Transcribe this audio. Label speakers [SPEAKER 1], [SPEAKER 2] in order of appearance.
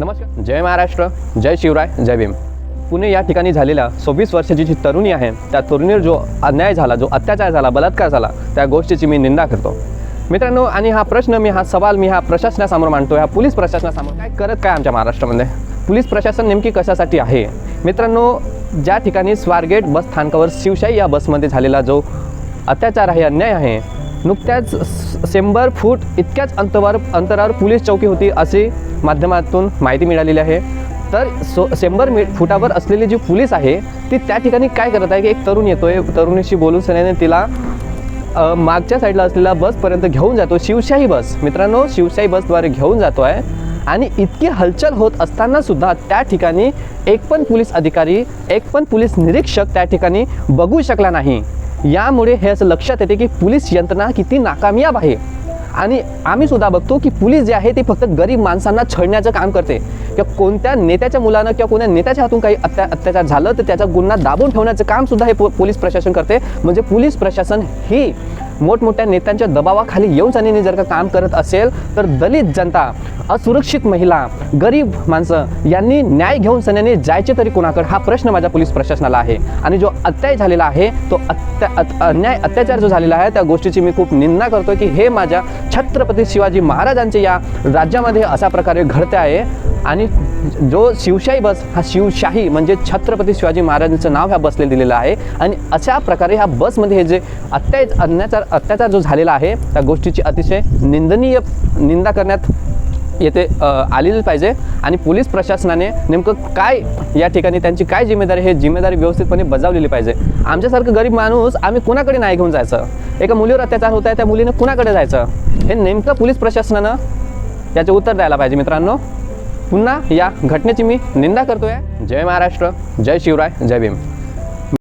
[SPEAKER 1] नमस्कार. जय महाराष्ट्र. जय शिवराय. जय भीम. पुणे या ठिकाणी झालेल्या सव्वीस वर्षाची जी तरुणी आहे त्या तरुणीवर जो अन्याय झाला जो अत्याचार झाला बलात्कार झाला त्या गोष्टीची मी निंदा करतो. मित्रांनो आणि हा प्रश्न मी हा सवाल मी हा प्रशासनासमोर मांडतो ह्या पोलीस प्रशासनासमोर. काय करत काय आमच्या महाराष्ट्रामध्ये? पोलीस प्रशासन नेमकी कशासाठी आहे? मित्रांनो ज्या ठिकाणी स्वारगेट बस स्थानकावर शिवशाही या बसमध्ये झालेला जो अत्याचार आहे अन्याय आहे नुकत्याच शंभर फूट इतक्याच अंतरावर अंतरावर पोलीस चौकी होती असे माध्यमातून माहिती मिळालेली आहे. तर सो शंभर मी फुटावर असलेली जी पोलीस आहे ती त्या ठिकाणी काय करत आहे की एक तरुण येतो आहे तरुणीशी बोलून सण्याने तिला मागच्या साईडला असलेल्या बसपर्यंत घेऊन जातो शिवशाही बस. मित्रांनो शिवशाही बसद्वारे घेऊन जातो आहे आणि इतकी हलचल होत असताना सुद्धा त्या ठिकाणी एक पण पोलीस अधिकारी एक पण पोलीस निरीक्षक त्या ठिकाणी बघू शकला नाही. यामुळे हे असं लक्षात येते की पोलीस यंत्रणा किती नाकामयाब आहे. आणि आम्ही सुद्धा बघतो की पोलीस जे आहे ते फक्त गरीब माणसांना छळण्याचं काम करते. किंवा कोणत्या नेत्याच्या मुलानं किंवा कोणत्या नेत्याच्या हातून काही अत्या अत्याचार झालं तर त्याचा गुन्हा दाबून ठेवण्याचं काम सुद्धा हे पो पोलीस प्रशासन करते. म्हणजे पोलीस प्रशासन ही मोठमोठ्या नेत्यांच्या दबावाखाली येऊन जाणीने जर का काम करत असेल तर दलित जनता असुरक्षित महिला गरीब माणसं यांनी न्याय घेऊन सण्याने जायचे तरी कोणाकडे? हा प्रश्न माझ्या पोलीस प्रशासनाला आहे. आणि जो अत्याय झालेला आहे तो अत्या अन्याय अत्याचार जो झालेला आहे त्या गोष्टीची मी खूप निंदा करतो की हे माझ्या छत्रपती शिवाजी महाराजांचे या राज्यामध्ये अशा प्रकारे घडते आहे. आणि जो शिवशाही बस हा शिवशाही म्हणजे छत्रपती शिवाजी महाराजांचं नाव ह्या बसले दिलेलं आहे. आणि अशा प्रकारे ह्या बसमध्ये हे जे अत्याय अत्याचार अत्याचार जो झालेला आहे त्या गोष्टीची अतिशय निंदनीय निंदा करण्यात येथे आलेली पाहिजे. आणि पोलीस प्रशासनाने नेमकं काय या ठिकाणी त्यांची काय जिम्मेदारी हे जिम्मेदारी व्यवस्थितपणे बजावलेली पाहिजे. आमच्यासारखं गरीब माणूस आम्ही कुणाकडे नाही घेऊन जायचं. एका मुलीवर अत्याचार होत आहे त्या मुलीनं कुणाकडे जायचं? हे नेमकं पोलीस प्रशासनानं याचे उत्तर द्यायला पाहिजे मित्रांनो. पुन्हा या घटनेची मी निंदा करतोय. जय महाराष्ट्र जय शिवराय जय भीम.